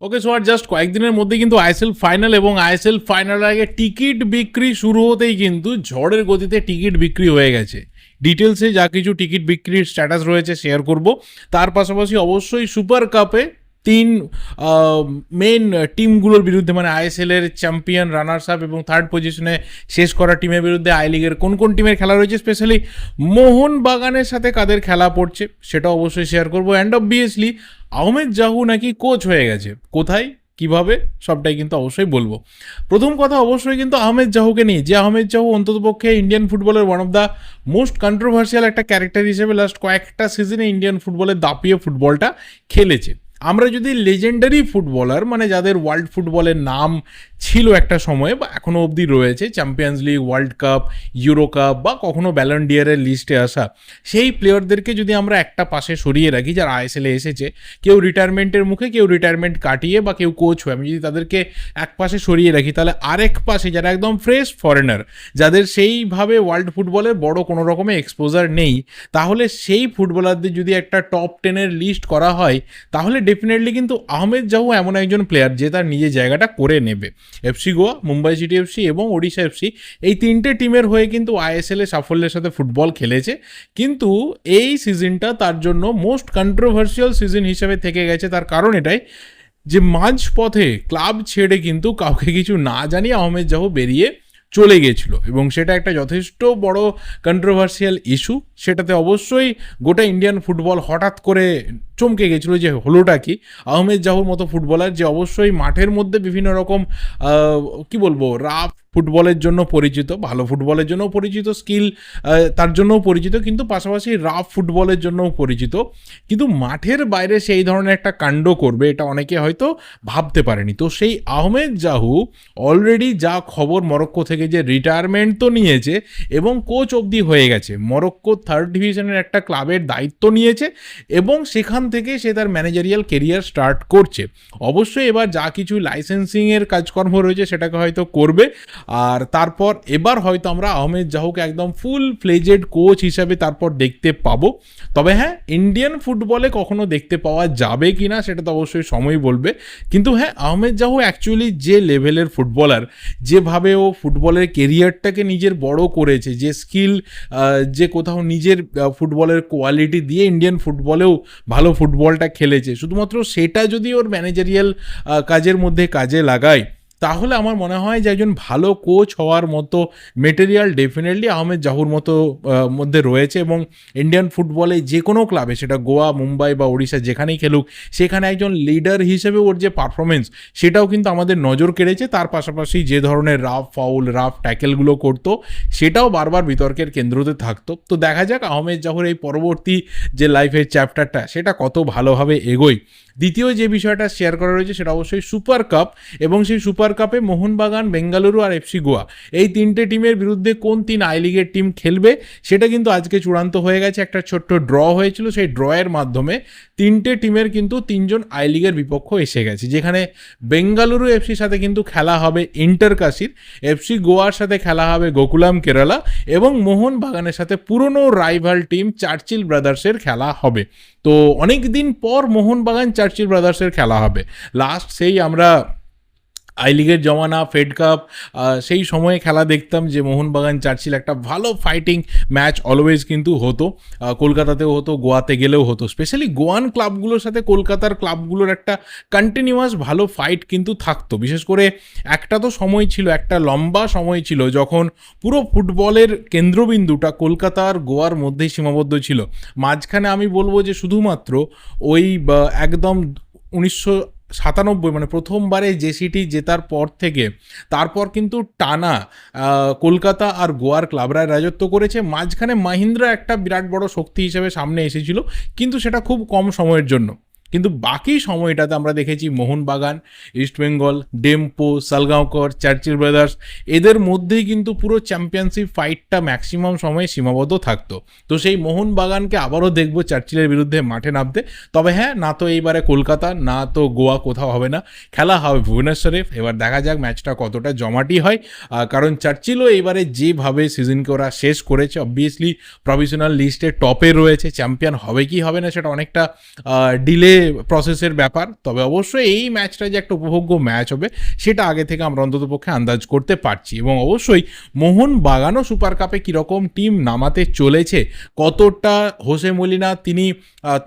ওকে সোয়ার জাস্ট কয়েকদিনের মধ্যে কিন্তু আইএসএল ফাইনাল এবং আইএসএল ফাইনাল আগে টিকিট বিক্রি শুরু হতেই কিন্তু ঝড়ের গতিতে টিকিট বিক্রি হয়ে গেছে। ডিটেলসে যা কিছু টিকিট বিক্রির স্ট্যাটাস রয়েছে শেয়ার করব। তার পাশাপাশি অবশ্যই সুপার কাপে তিন মেন টিমগুলোর বিরুদ্ধে মানে আইএসএল এর চ্যাম্পিয়ন রানার্স আপ এবং থার্ড পজিশনে শেষ করা টিমের বিরুদ্ধে আই লিগের কোন কোন টিমের খেলা রয়েছে? স্পেশালি মোহন বাগানের সাথে কাদের খেলা পড়ছে? সেটা অবশ্যই শেয়ার করব। অ্যান্ড অবভিয়াসলি আহমেদ জাহু নাকি কোচ হয়ে গেছে। কোথায়? কীভাবে? সবটাই কিন্তু অবশ্যই বলব। প্রথম কথা অবশ্যই কিন্তু আহমেদ জাহুকে নিয়ে। যে আহমেদ জাহু অন্ততপক্ষে ইন্ডিয়ান ফুটবলের one of the most controversial একটা ক্যারেক্টার হিসেবে লাস্ট কয়েকটা সিজনে ইন্ডিয়ান ফুটবলে দাপিয়ে ফুটবলটা খেলেছে। আমরা যদি লেজেন্ডারি ফুটবলার মানে যাদের ওয়ার্ল্ড ফুটবলের নাম ছিল একটা সময়ে বা এখনও অবধি রয়েছে Champions League World Cup Euro Cup বা কখনো ব্যালন্ডিয়ারের লিস্টে আসা, সেই প্লেয়ারদেরকে যদি আমরা একটা পাশে সরিয়ে রাখি, যারা আইএসএলে এসেছে, কেউ রিটায়ারমেন্টের মুখে, কেউ রিটায়ারমেন্ট কাটিয়ে বা কেউ কোচ হয়ে, আমি যদি তাদেরকে এক পাশে সরিয়ে রাখি, তাহলে আরেক পাশে যারা একদম ফ্রেশ ফরেনার যাদের সেইভাবে ওয়ার্ল্ড ফুটবলের বড় কোনো রকমের এক্সপোজার নেই, তাহলে সেই ফুটবলারদের যদি একটা টপ টেনের লিস্ট করা হয়, তাহলে ডেফিনেটলি কিন্তু আহমেদ জাহু এমন একজন প্লেয়ার যে তার নিজের জায়গাটা করে নেবে। FC Goa Mumbai City FC এবং ওড়িশা এফসি এই তিনটে টিমের হয়ে কিন্তু আইএসএল সাফল্যের সাথে ফুটবল খেলেছে। কিন্তু এই সিজনটা তার জন্য মোস্ট কন্ট্রোভার্সিয়াল সিজন হিসেবে থেকে গেছে। তার কারণ এটাই যে মাঝপথে ক্লাব ছেড়ে কিন্তু কাউকে কিছু না জানিয়ে আহমেদ জাহু বেরিয়ে চলে গিয়েছিল এবং সেটা একটা যথেষ্ট বড় কন্ট্রোভার্সিয়াল ইস্যু সেটাতে অবশ্যই গোটা ইন্ডিয়ান ফুটবল হঠাৎ করে চমকে গেছিল যে হলোটা কি? আহমেদ জাহুর মতো ফুটবলার যে অবশ্যই মাঠের মধ্যে বিভিন্ন রকম কি বলব, রাফ ফুটবলের জন্য পরিচিত, ভালো ফুটবলের জন্য পরিচিত, স্কিল তার জন্যও পরিচিত, কিন্তু পাশাপাশি রাফ ফুটবলের জন্যও পরিচিত। কিন্তু মাঠের বাইরে সেই ধরনের একটা কাণ্ড করবে এটা অনেকে হয়তো ভাবতে পারেনি। তো সেই আহমেদ জাহু অলরেডি যা খবর মরক্কো থেকে যে রিটায়ারমেন্ট তো নিয়েছে এবং কোচ অবধি হয়ে গেছে, মরক্কো থার্ড ডিভিশনের একটা ক্লাবের দায়িত্ব নিয়েছে এবং সেখান থেকে সে তার ম্যানেজারিয়াল কেরিয়ার স্টার্ট করছে। অবশ্যই এবার যা কিছু লাইসেন্সিংয়ের কাজকর্ম রয়েছে সেটাকে হয়তো করবে। আর তারপর এবার হয়তো আমরা আহমেদ জাহুকে একদম ফুল ফ্লেজেড কোচ হিসাবে তারপর দেখতে পাবো। তবে হ্যাঁ ইন্ডিয়ান ফুটবলে কখনো দেখতে পাওয়া যাবে কি না সেটা তো অবশ্যই সময় বলবে। কিন্তু হ্যাঁ আহমেদ জাহু অ্যাকচুয়ালি যে লেভেলের ফুটবলার যেভাবে ও ফুটবলের কেরিয়ারটাকে নিজের বড় করেছে, যে স্কিল যে কোথাও নিজের ফুটবলের কোয়ালিটি দিয়ে ইন্ডিয়ান ফুটবলেও ভালো ফুটবলটা খেলেছে। শুধুমাত্র সেটা যদি ওর ম্যানেজারিয়াল কাজের মধ্যে কাজে লাগায় তাহলে আমার মনে হয় যে একজন ভালো কোচ হওয়ার মতো মেটেরিয়াল ডেফিনেটলি আহমেদ জাহুর মতো মধ্যে রয়েছে এবং ইন্ডিয়ান ফুটবলে যে কোনো ক্লাবে সেটা গোয়া, মুম্বাই বা ওড়িশা যেখানেই খেলুক, সেখানে একজন লিডার হিসেবে ওর যে পারফরমেন্স সেটাও কিন্তু আমাদের নজর কেড়েছে। তার পাশাপাশি যে ধরনের রাফ ফাউল রাফ ট্যাকেলগুলো করতো, সেটাও বারবার বিতর্কের কেন্দ্রতে থাকতো। তো দেখা যাক আহমেদ জাহুর এই পরবর্তী যে লাইফের চ্যাপ্টারটা সেটা কত ভালোভাবে এগোয়। দ্বিতীয় যে বিষয়টা শেয়ার করা রয়েছে, সেটা অবশ্যই সুপার কাপ এবং সেই সুপার কাপে মোহনবাগান, বেঙ্গালুরু আর এফসি গোয়া। এই তিনটে টিমের বিরুদ্ধে কোন তিন আই লিগের টিম খেলবে, সেটা কিন্তু আজকে চূড়ান্ত হয়ে গেছে। একটা ছোট্ট ড্র হয়েছিল, সেই ড্রয়ের মাধ্যমে তিনটে টিমের কিন্তু তিনজন আই লিগের বিপক্ষ এসে গেছে, যেখানে বেঙ্গালুরু এফসির সাথে কিন্তু খেলা হবে ইন্টার কাশির, এফসি গোয়ার সাথে খেলা হবে গোকুলাম কেরালা এবং মোহনবাগানের সাথে পুরনো রাইভাল টিম চার্চিল ব্রাদার্সের খেলা হবে। তো অনেক দিন পর মোহনবাগান চার্চিল ব্রাদার্সের খেলা হবে। লাস্ট সেই আমরা আই লিগের জমানা ফেড কাপ সেই সময়ে খেলা দেখতাম যে মোহনবাগান চার্চিল একটা ভালো ফাইটিং ম্যাচ অলওয়েজ কিন্তু হতো। কলকাতাতেও হতো, গোয়াতে গেলেও হতো। স্পেশালি গোয়ান ক্লাবগুলোর সাথে কলকাতার ক্লাবগুলোর একটা কন্টিনিউয়াস ভালো ফাইট কিন্তু থাকতো। বিশেষ করে একটা তো সময় ছিল, একটা লম্বা সময় ছিল যখন পুরো ফুটবলের কেন্দ্রবিন্দুটা কলকাতার গোয়ার মধ্যেই সীমাবদ্ধ ছিল। মাঝখানে আমি বলব যে শুধুমাত্র ওই একদম উনিশশো সাতানব্বই মানে প্রথমবারে যে সিটি জেতার পর থেকে, তারপর কিন্তু টানা কলকাতা আর গোয়ার ক্লাবরায় রাজত্ব করেছে। মাঝখানে মাহিন্দ্রা একটা বিরাট বড় শক্তি হিসেবে সামনে এসেছিল, কিন্তু সেটা খুব কম সময়ের জন্য। কিন্তু বাকি সময়টাতে আমরা দেখেছি মোহনবাগান ইস্টবেঙ্গল ডেম্পো সালগাঁওকর চার্চিল ব্রাদার্স, এদের মধ্যেই কিন্তু পুরো চ্যাম্পিয়নশিপ ফাইটটা ম্যাক্সিমাম সময়ে সীমাবদ্ধ থাকতো। তো সেই মোহনবাগানকে আবারও দেখব চার্চিলের বিরুদ্ধে মাঠে নামতে। তবে হ্যাঁ না তো এইবারে কলকাতা, না তো গোয়া কোথাও হবে না। খেলা হবে ভুবনেশ্বরে। এবার দেখা যাক ম্যাচটা কতটা জমাটি হয়। কারণ চার্চিলও এবারে যেভাবে সিজনকে ওরা শেষ করেছে অবভিয়াসলি প্রফেশনাল লিস্টে টপে রয়েছে। চ্যাম্পিয়ন হবে কি হবে না সেটা অনেকটা ডিলে প্রসেসের ব্যাপার, তবে অবশ্যই এই ম্যাচটা যে একটা উপভোগ্য ম্যাচ হবে, সেটা আগে থেকে আমরা অন্তত পক্ষে আন্দাজ করতে পারছি। এবং অবশ্যই মোহন বাগানও সুপার কাপে কীরকম টিম নামাতে চলেছে, কতটা হোসে মলিনা তিনি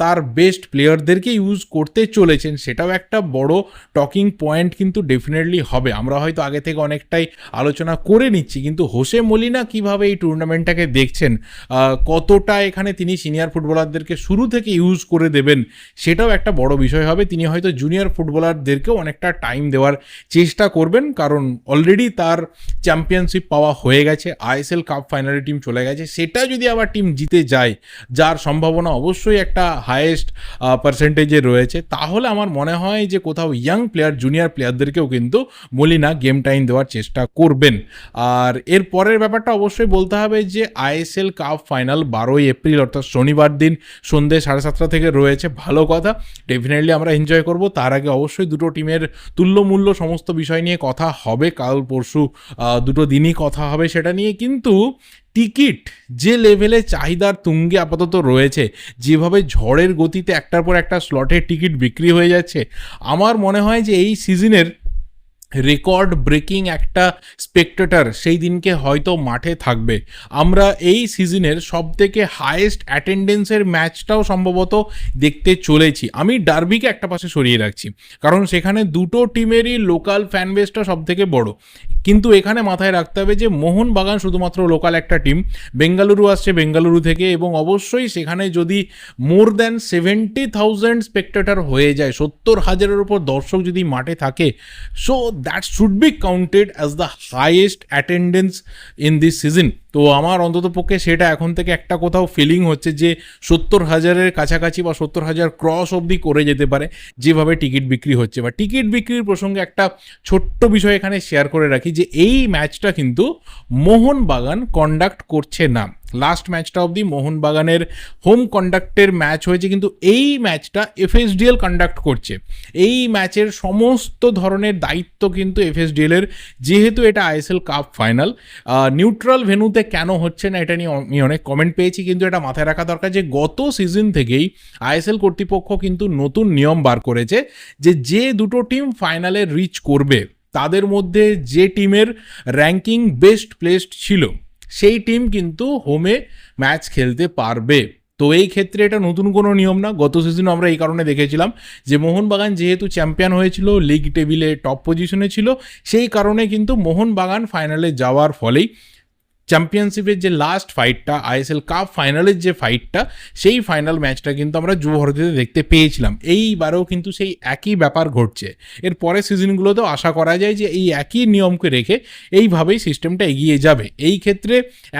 তার বেস্ট প্লেয়ারদেরকে ইউজ করতে চলেছেন, সেটাও একটা বড় টকিং পয়েন্ট কিন্তু ডেফিনেটলি হবে। আমরা হয়তো আগে থেকে অনেকটাই আলোচনা করে নিচ্ছি, কিন্তু হোসে মলিনা কীভাবে এই টুর্নামেন্টটাকে দেখছেন কতটা এখানে তিনি সিনিয়র ফুটবলারদেরকে শুরু থেকে ইউজ করে দেবেন, সেটাও বড় বিষয় হবে, তিনি হয়তো জুনিয়র ফুটবলারদেরকেও অনেকটা টাইম দেওয়ার চেষ্টা করবেন, কারণ অলরেডি তার চ্যাম্পিয়নশিপ পাওয়া হয়ে গেছে আইএসএল কাপ ফাইনালে টিম চলে গেছে। সেটা যদি আবার টিম জিতে যায়, যার সম্ভাবনা অবশ্যই একটা হায়েস্ট পার্সেন্টেজে রয়েছে, তাহলে আমার মনে হয় যে কোথাও ইয়াং প্লেয়ার জুনিয়র প্লেয়ারদেরকেও কিন্তু মলিনা গেম টাইম দেওয়ার চেষ্টা করবেন। আর এর পরের ব্যাপারটা অবশ্যই বলতে হবে যে আইএসএল কাপ ফাইনাল বারোই এপ্রিল, অর্থাৎ শনিবার দিন সন্ধ্যে সাড়ে সাতটা থেকে রয়েছে, ভালো কথা। ডেফিনেটলি আমরা এনজয় করব। তার আগে অবশ্যই দুটো টিমের তুল্যমূল্য সমস্ত বিষয় নিয়ে কথা হবে। কাল পরশু দুটো দিনই কথা হবে সেটা নিয়ে। কিন্তু টিকিট যে লেভেলে চাহিদার তুঙ্গে আপাতত রয়েছে, যেভাবে ঝড়ের গতিতে একটার পর একটা স্লটের টিকিট বিক্রি হয়ে যাচ্ছে, আমার মনে হয় যে এই সিজনের রেকর্ড ব্রেকিং একটা স্পেক্টেটার সেই দিনকে হয়তো মাঠে থাকবে। আমরা এই সিজনের সব থেকে হায়েস্ট অ্যাটেন্ডেন্সের ম্যাচটাও সম্ভবত দেখতে চলেছি। আমি ডার্বিকে একটা পাশে সরিয়ে রাখছি, কারণ সেখানে দুটো টিমেরই লোকাল ফ্যান বেসটা সব থেকে বড়। কিন্তু এখানে মাথায় রাখতে হবে যে মোহনবাগান শুধুমাত্র লোকাল একটা টিম বেঙ্গালুরু আসছে বেঙ্গালুরু থেকে এবং অবশ্যই সেখানে যদি more than seventy thousand spectator হয়ে যায়, সত্তর হাজারের উপর দর্শক যদি মাঠে থাকে so that should be counted as the highest attendance in this season তো আমার অন্তত পক্ষে সেটা এখন থেকে একটা কোথাও ফিলিং হচ্ছে যে সত্তর হাজারের কাছাকাছি বা সত্তর হাজার ক্রস অবধি করে যেতে পারে যেভাবে টিকিট বিক্রি হচ্ছে। বা টিকিট বিক্রির প্রসঙ্গে একটা ছোট্ট বিষয় এখানে শেয়ার করে রাখি যে এই ম্যাচটা কিন্তু মোহনবাগান কন্ডাক্ট করছে না। লাস্ট ম্যাচটা অবধি মোহনবাগানের হোম কন্ডাক্টের ম্যাচ হয়েছে, কিন্তু এই ম্যাচটা এফএসডিএল কন্ডাক্ট করছে। এই ম্যাচের সমস্ত ধরনের দায়িত্ব কিন্তু এফএসডিএলের যেহেতু এটা আইএসএল কাপ ফাইনাল নিউট্রাল ভেন্যুতে কেন হচ্ছে না এটা নিয়ে আমি অনেক কমেন্ট পেয়েছি, কিন্তু এটা মাথায় রাখা দরকার যে গত সিজন থেকেই আইএসএল কর্তৃপক্ষ কিন্তু নতুন নিয়ম বার করেছে যে যে দুটো টিম ফাইনালে রিচ করবে, তাদের মধ্যে যে টিমের র্যাঙ্কিং বেস্ট প্লেসড ছিল সেই টিম কিন্তু হোমে ম্যাচ খেলতে পারবে। তো এই ক্ষেত্রে এটা নতুন কোনো নিয়ম না। গত সিজনে আমরা এই কারণে দেখেছিলাম যে মোহনবাগান যেহেতু চ্যাম্পিয়ন হয়েছিল লিগ টেবিলে টপ পজিশনে ছিল, সেই কারণে কিন্তু মোহনবাগান ফাইনালে যাওয়ার ফলেই চ্যাম্পিয়নশিপের যে লাস্ট ফাইটটা আইএসএল কাপ ফাইনালের যে ফাইটটা সেই ফাইনাল ম্যাচটা কিন্তু আমরা যুব ভারতীতে দেখতে পেয়েছিলাম। এইবারেও কিন্তু সেই একই ব্যাপার ঘটছে। এর পরের সিজনগুলোতেও আশা করা যায় যে এই একই নিয়মকে রেখে এইভাবেই সিস্টেমটা এগিয়ে যাবে। এই ক্ষেত্রে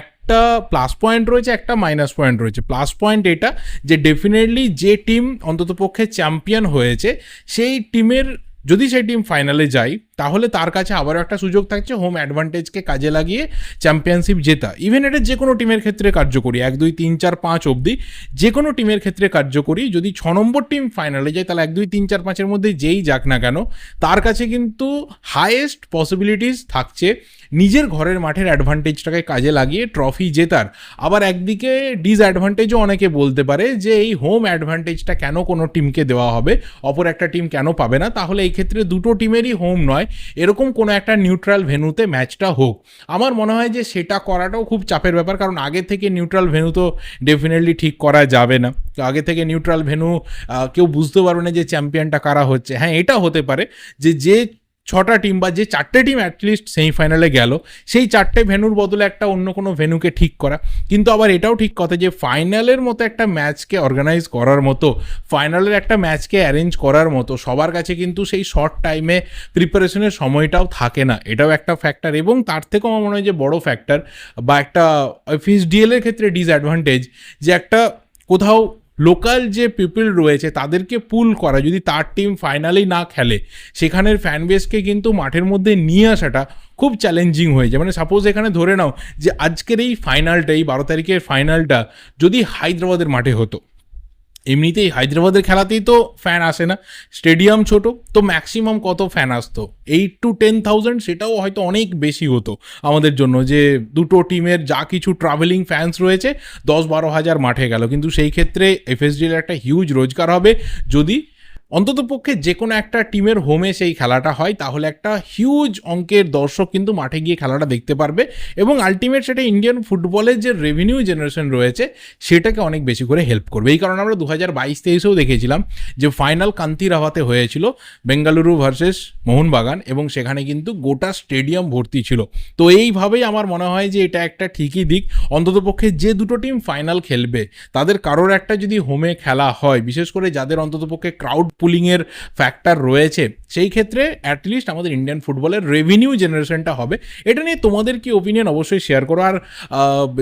এক একটা প্লাস পয়েন্ট রয়েছে, একটা মাইনাস পয়েন্ট রয়েছে। প্লাস পয়েন্ট এটা যে ডেফিনেটলি যে টিম অন্ততপক্ষে চ্যাম্পিয়ন হয়েছে, সেই টিমের যদি সেই টিম ফাইনালে যায়, তাহলে তার কাছে আবারও একটা সুযোগ থাকছে হোম অ্যাডভান্টেজকে কাজে লাগিয়ে চ্যাম্পিয়নশিপ জেতা। ইভেন এটা যে কোনো টিমের ক্ষেত্রে কার্যকরী। এক, দুই, তিন, চার, পাঁচ অবধি যে কোনো টিমের ক্ষেত্রে কার্যকরী। যদি ছ নম্বর টিম ফাইনালে যায়, তাহলে এক, দুই, তিন, চার, পাঁচের মধ্যে যেই যাক না কেন, তার কাছে কিন্তু হায়েস্ট পসিবিলিটিস থাকছে। নিজের ঘরের মাঠের অ্যাডভান্টেজটাকে কাজে লাগিয়ে ট্রফি জেতার। আবার একদিকে ডিসঅ্যাডভান্টেজও অনেকে বলতে পারে যে এই হোম অ্যাডভান্টেজটা কেন কোনো টিমকে দেওয়া হবে? অপর একটা টিম কেন পাবে না? তাহলে এই ক্ষেত্রে দুটো টিমেরই হোম নয়। এরকম কোনো একটা নিউট্রাল ভেন্যুতে ম্যাচটা হোক। আমার মনে হয় যে সেটা করাটাও খুব চাপের ব্যাপার, কারণ আগে থেকে নিউট্রাল ভেন্যু তো ডেফিনেটলি ঠিক করা যাবে না। তো আগে থেকে নিউট্রাল ভেন্যু কেউ বুঝতে পারবে না যে চ্যাম্পিয়নটা কারা হচ্ছে। হ্যাঁ এটা হতে পারে যে যে ছটা টিম বা যে চারটে টিম অ্যাটলিস্ট সেমিফাইনালে গেল, সেই চারটে ভেনুর বদলে একটা অন্য কোনো ভেনুকে ঠিক করা। কিন্তু আবার এটাও ঠিক কথা যে ফাইনালের মতো একটা ম্যাচকে অর্গানাইজ করার মতো ফাইনালের একটা ম্যাচকে অ্যারেঞ্জ করার মতো, সবার কাছে কিন্তু সেই শর্ট টাইমে প্রিপারেশনের সময়টাও থাকে না। এটাও একটা ফ্যাক্টর এবং তার থেকেও আমার মনে হয় যে বড় ফ্যাক্টর বা একটা ফিস ডিএলের ক্ষেত্রে ডিসঅ্যাডভান্টেজ যে একটা কোথাও লোকাল যে পিপল রয়েছে, তাদেরকে পুল করা, যদি তার টিম ফাইনালেই না খেলে, সেখানের ফ্যান বেসকে কিন্তু মাঠের মধ্যে নিয়ে আসাটা খুব চ্যালেঞ্জিং হয়ে যায়। মানে সাপোজ এখানে ধরে নাও যে আজকের এই ফাইনালটা এই বারো তারিখের ফাইনালটা যদি হায়দ্রাবাদের মাঠে হতো। এমনিতেই হায়দ্রাবাদের খেলাতেই তো ফ্যান আসে না। স্টেডিয়াম ছোট, তো ম্যাক্সিমাম কত ফ্যান আসতো? এইট টু টেন থাউজেন্ড সেটাও হয়তো অনেক বেশি হতো আমাদের জন্য যে দুটো টিমের যা কিছু ট্রাভেলিং ফ্যান্স রয়েছে, দশ বারো হাজার মাঠে গেল। কিন্তু সেই ক্ষেত্রে এফএসডিএল একটা হিউজ রোজগার হবে যদি অন্তত পক্ষে যে কোনো একটা টিমের হোমে সেই খেলাটা হয়, তাহলে একটা হিউজ অঙ্কের দর্শক কিন্তু মাঠে গিয়ে খেলাটা দেখতে পারবে এবং আলটিমেট সেটা ইন্ডিয়ান ফুটবলের যে রেভিনিউ জেনারেশন রয়েছে, সেটাকে অনেক বেশি করে হেল্প করবে। এই কারণে আমরা দু হাজার বাইশ তেইশেও দেখেছিলাম যে ফাইনাল কান্তি রাভাতে হয়েছিল বেঙ্গালুরু ভার্সেস মোহনবাগান এবং সেখানে কিন্তু গোটা স্টেডিয়াম ভর্তি ছিল। তো এইভাবেই আমার মনে হয় যে এটা একটা ঠিকই দিক। অন্ততপক্ষে যে দুটো টিম ফাইনাল খেলবে, তাদের কারোর একটা যদি হোমে খেলা হয়, বিশেষ করে যাদের অন্ততপক্ষে ক্রাউড পুলিংয়ের ফ্যাক্টর রয়েছে। সেই ক্ষেত্রে অ্যাটলিস্ট আমাদের ইন্ডিয়ান ফুটবলের রেভিনিউ জেনারেশনটা হবে। এটা নিয়ে তোমাদের কি ওপিনিয়ন অবশ্যই শেয়ার করো। আর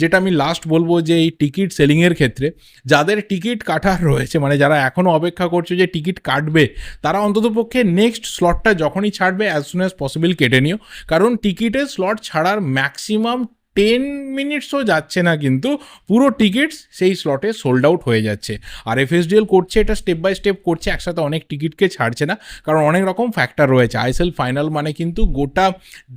যেটা আমি লাস্ট বলব যে এই টিকিট সেলিংয়ের ক্ষেত্রে, যাদের টিকিট কাটার রয়েছে মানে যারা এখনও অপেক্ষা করছে যে টিকিট কাটবে, তারা অন্ততপক্ষে নেক্সট স্লটটা যখনই ছাড়বে অ্যাজ সুন অ্যাজ পসিবল কেটে নিও। কারণ টিকিটের স্লট ছাড়ার ম্যাক্সিমাম টেন মিনিটসও যাচ্ছে না কিন্তু পুরো টিকিটস সেই স্লটে সোল্ড আউট হয়ে যাচ্ছে। আর এফএসডিএল করছে, এটা স্টেপ বাই স্টেপ করছে, একসাথে অনেক টিকিটকে ছাড়ছে না, কারণ অনেক রকম ফ্যাক্টর রয়েছে। আইএসএল ফাইনাল মানে কিন্তু গোটা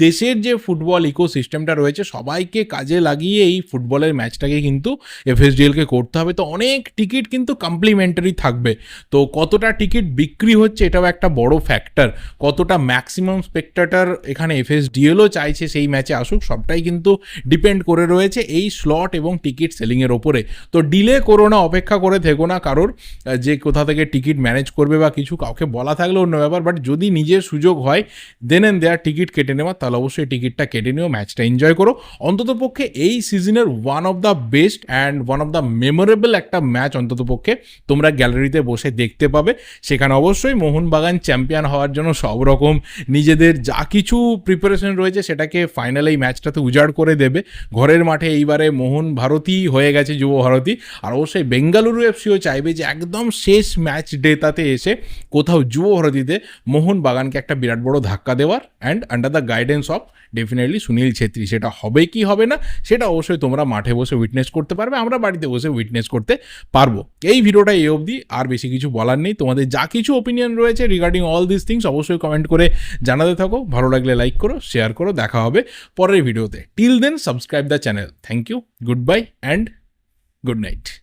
দেশের যে ফুটবল ইকোসিস্টেমটা রয়েছে, সবাইকে কাজে লাগিয়ে এই ফুটবলের ম্যাচটাকে কিন্তু এফএসডিএলকে করতে হবে। তো অনেক টিকিট কিন্তু কমপ্লিমেন্টারি থাকবে। তো কতটা টিকিট বিক্রি হচ্ছে, এটাও একটা বড় ফ্যাক্টর কতটা ম্যাক্সিমাম স্পেক্টাটার এখানে এফএসডিএলও চাইছে সেই ম্যাচে আসুক, সবটাই কিন্তু ডিপেন্ড করে রয়েছে এই স্লট এবং টিকিট সেলিংয়ের ওপরে। তো ডিলে করো না, অপেক্ষা করে থেকো না কারোর যে কোথা থেকে টিকিট ম্যানেজ করবে বা কিছু কাউকে বলা থাকলে অন্য ব্যাপার, বাট যদি নিজের সুযোগ হয় দেন এন্ড দেয়ার টিকিট কেটে নেওয়া, তাহলে অবশ্যই টিকিটটা কেটে নিও, ম্যাচটা এনজয় করো। অন্ততপক্ষে এই সিজনের one of the best and one of the memorable একটা ম্যাচ অন্ততপক্ষে তোমরা গ্যালারিতে বসে দেখতে পাবে। সেখানে অবশ্যই মোহনবাগান চ্যাম্পিয়ন হওয়ার জন্য সব রকম নিজেদের যা কিছু প্রিপারেশন রয়েছে, সেটাকে ফাইনাল এই ম্যাচটাতে উজাড় করে দেবে। ঘরের মাঠে এইবারে মোহন ভারতী হয়ে গেছে যুব ভারতী। আর অবশ্যই বেঙ্গালুরু এফসিও চাইবে যে একদম শেষ ম্যাচ ডেটাতে এসে কোথাও যুব ভারতীতে মোহন বাগানকে একটা বিরাট বড় ধাক্কা দেওয়ার and under the guidance of definitely Sunil Chhetri. সেটা হবে কি হবে না, সেটা অবশ্যই তোমরা মাঠে বসে উইটনেস করতে পারবে, আমরা বাড়িতে বসে উইটনেস করতে পারব। এই ভিডিওটা এই অবধি, আর বেশি কিছু বলার নেই। তোমাদের যা কিছু ওপিনিয়ন রয়েছে রিগার্ডিং অল দিস থিংস অবশ্যই কমেন্ট করে জানাতে থাকো। ভালো লাগলে লাইক করো শেয়ার করো, দেখা হবে পরের ভিডিওতে। Till then subscribe the channel. Thank you. Goodbye and good night.